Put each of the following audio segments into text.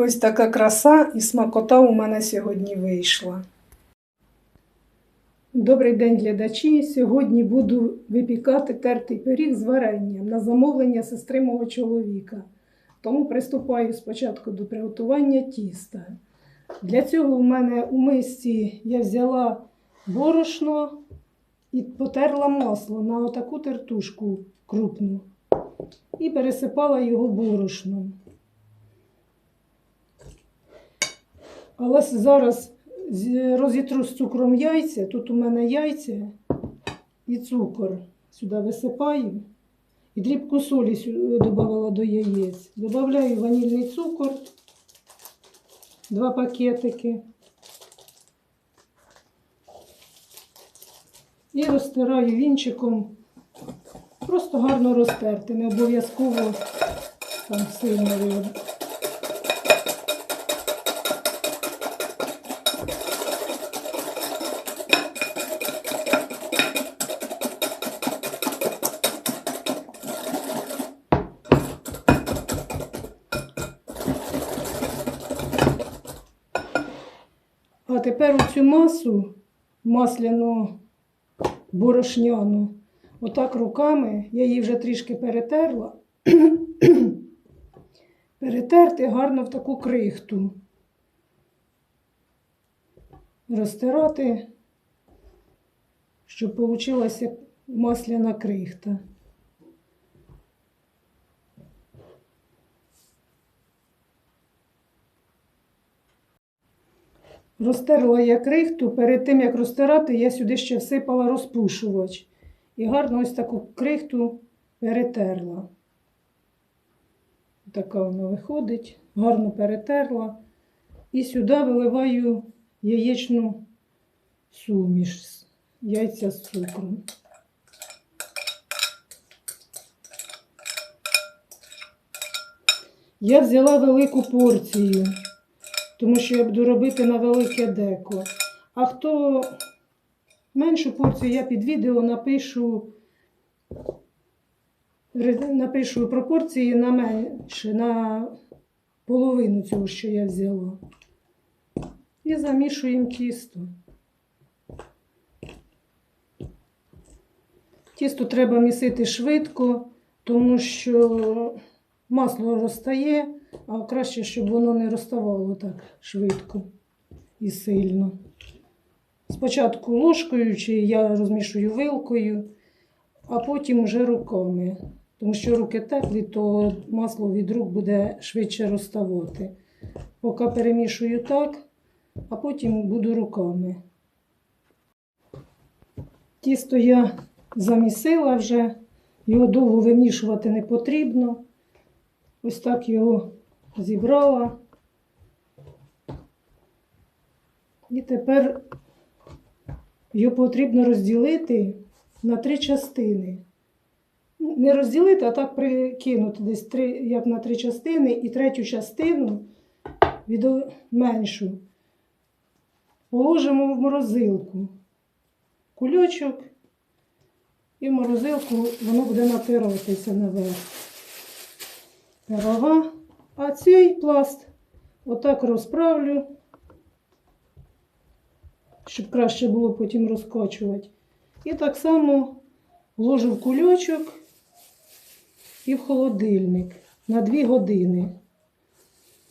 Ось така краса і смакота у мене сьогодні вийшла. Добрий день, глядачі! Сьогодні буду випікати тертий пиріг з варенням на замовлення сестри мого чоловіка. Тому приступаю спочатку до приготування тіста. Для цього у мене у мисці я взяла борошно і потерла масло на отаку тертушку крупну і пересипала його борошном. Але зараз розітру з цукром яйця. Тут у мене яйця і цукор. Сюди висипаю. І дрібку солі додавала до яєць. Добавляю ванільний цукор, два пакетики. І розтираю вінчиком. Просто гарно розтерти, не обов'язково там сильно А тепер у цю масу масляну борошняну, отак руками, я її вже трішки перетерла, перетерти гарно в таку крихту. Розтирати, щоб вийшла масляна крихта. Розтерла я крихту, перед тим як розтирати, я сюди ще всипала розпушувач. І гарно ось таку крихту перетерла. Така вона виходить, гарно перетерла. І сюди виливаю яєчну суміш, яйця з цукром. Я взяла велику порцію тому що я буду робити на велике деко. А хто меншу порцію, я під відео напишу, напишу пропорції на менше, на половину цього, що я взяла. І замішуємо тісто. Тісто треба місити швидко, тому що масло розтає, а краще, щоб воно не розставало так швидко і сильно. Спочатку ложкою, чи я розмішую вилкою, а потім вже руками. Тому що руки теплі, то масло від рук буде швидше розставати. Поки перемішую так, а потім буду руками. Тісто я замісила вже, його довго вимішувати не потрібно. Ось так його зібрала. І тепер його потрібно розділити на три частини. Не розділити, а так прикинути десь три, як на три частини, і третю частину від меншу положимо в морозилку. Кульочок, і в морозилку воно буде натиратися наверх пирога. А цей пласт отак розправлю, щоб краще було потім розкочувати. І так само вложу в кульочок і в холодильник на 2 години.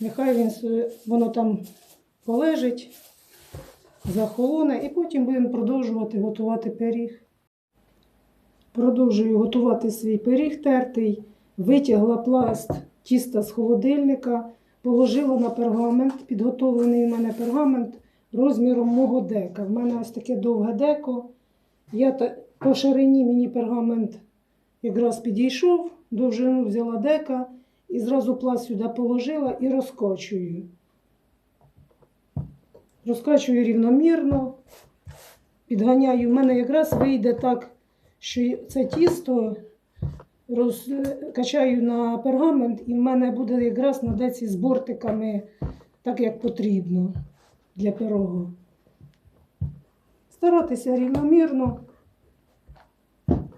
Нехай він, воно там полежить, захолоне, і потім будемо продовжувати готувати пиріг. Продовжую готувати свій пиріг тертий. Витягла пласт тіста з холодильника, положила на пергамент, підготовлений у мене пергамент розміром мого дека. В мене ось таке довге деко. Я та, по ширині мені пергамент якраз підійшов, довжину взяла дека і зразу пласт сюди положила і розкочую. Розкачую рівномірно, підганяю. У мене якраз вийде так, що це тісто розкачаю на пергамент, і в мене буде якраз на деці з бортиками, так як потрібно для пирогу. Старатися рівномірно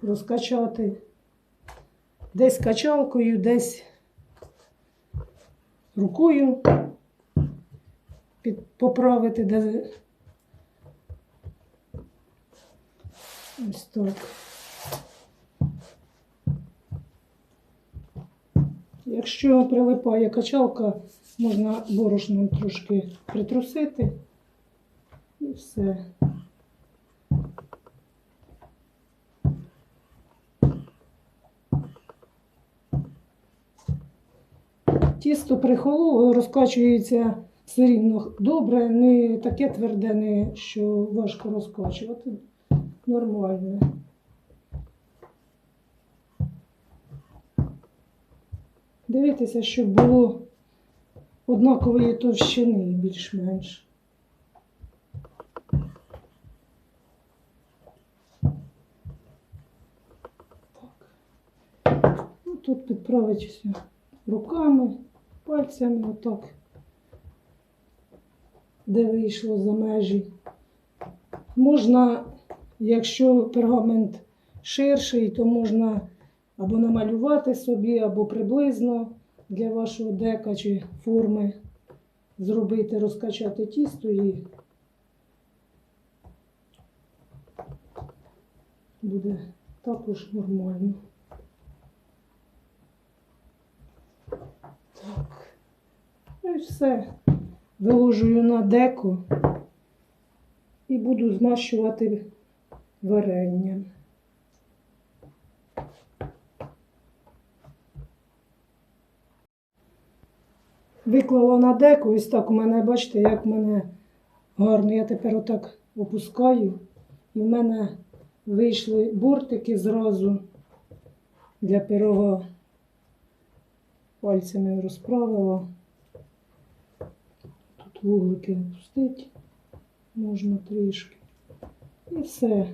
розкачати. Десь качалкою, десь рукою поправити, ось так. Якщо прилипає качалка, можна борошном трошки притрусити і все. Тісто прихололо, розкачується все рівно добре, не таке тверде, не, що важко розкачувати. Нормально. Дивитися, щоб було однакової товщини більш-менш. Ну, тут підправити все руками, пальцями, отак, де вийшло за межі. Можна, якщо пергамент ширший, то можна або намалювати собі, або приблизно для вашого дека чи форми зробити, розкачати тісто і буде також нормально. Так. Ну і все. Виложую на деко і буду змащувати варенням. Виклала на деко, ось так у мене, бачите, як в мене гарно. Я тепер отак опускаю, і в мене вийшли бортики зразу для пирога. Пальцями розправила. Тут вуглики опустити можна трішки. І все.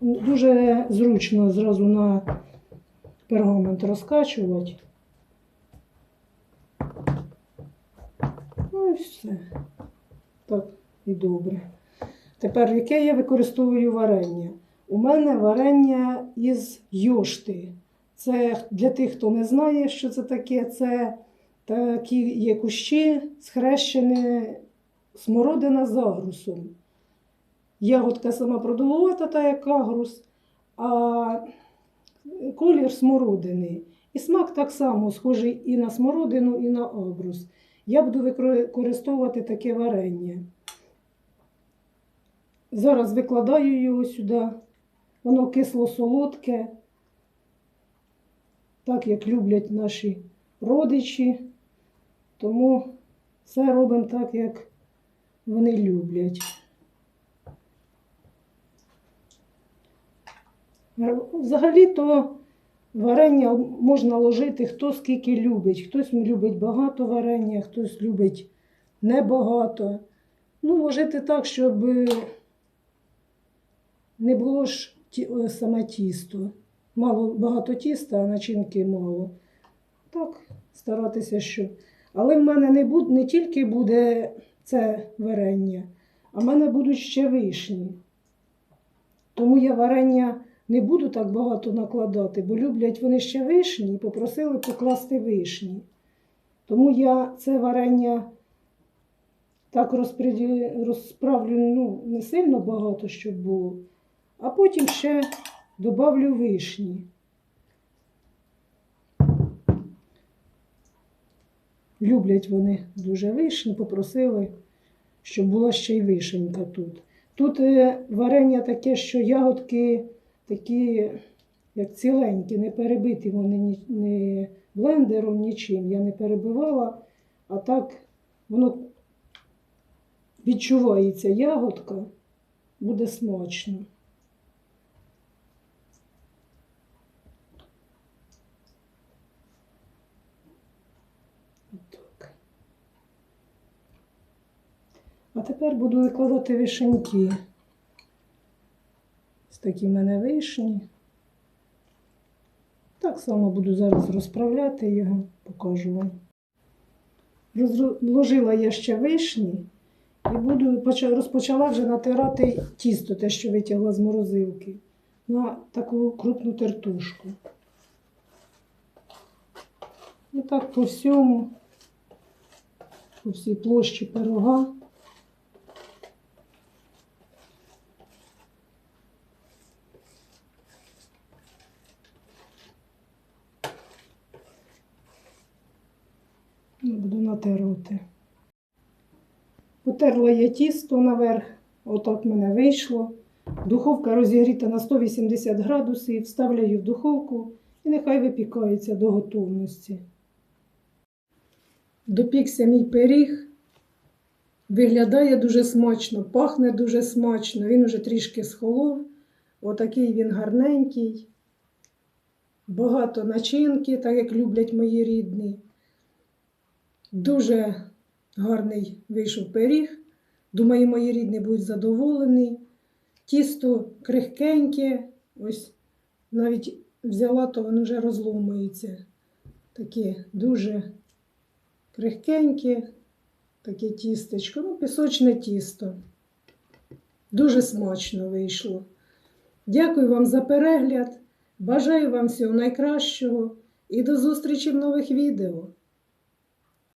Дуже зручно зразу на пергамент розкачувати. Ну і все. Так і добре. Тепер яке я використовую варення? У мене варення із йошти. Це для тих, хто не знає, що це таке, це такі є кущі, схрещені смородина з агрусом. Ягодка сама продовгувата, та як агрус, а колір смородини. І смак так само схожий і на смородину, і на агрус. Я буду використовувати таке варення. Зараз викладаю його сюди. Воно кисло-солодке, так як люблять наші родичі. Тому все робимо так, як вони люблять. Взагалі-то варення можна ложити хто скільки любить. Хтось любить багато варення, хтось любить небагато. Ну, ложити так, щоб не було ж ті, саме тісто. Мало багато тіста, а начинки мало. Так, старатися, щоб. Але в мене не, буде, не тільки буде це варення, а в мене будуть ще вишні. Тому я варення не буду так багато накладати, бо люблять вони ще вишні і попросили покласти вишні. Тому я це варення так розправлю ну, не сильно багато, щоб було. А потім ще добавлю вишні. Люблять вони дуже вишні, попросили, щоб була ще й вишенька тут. Тут е, варення таке, що ягодки такі, як ціленькі, не перебиті вони ні, ні блендером, нічим. Я не перебивала, а так воно відчувається ягодка, буде смачно. А тепер буду викладати вишеньки. Такі в мене вишні. Так само буду зараз розправляти його, покажу вам. Розложила я ще вишні і буду розпочала вже натирати тісто, те, що витягла з морозилки, на таку крупну тертушку. І так по всьому, по всій площі пирога. Буду натерувати. Потерла я тісто наверх, отак в мене вийшло. Духовка розігріта на 180 градусів, вставляю в духовку і нехай випікається до готовності. Допікся мій пиріг. Виглядає дуже смачно, пахне дуже смачно. Він уже трішки схолов. Отакий він гарненький. Багато начинки, так як люблять мої рідні. Дуже гарний вийшов пиріг. Думаю, мої рідні будуть задоволені. Тісто крихкеньке, ось навіть взяла, то воно вже розломується. Таке дуже крихкеньке, таке тістечко, ну, пісочне тісто. Дуже смачно вийшло. Дякую вам за перегляд. Бажаю вам всього найкращого і до зустрічі в нових відео.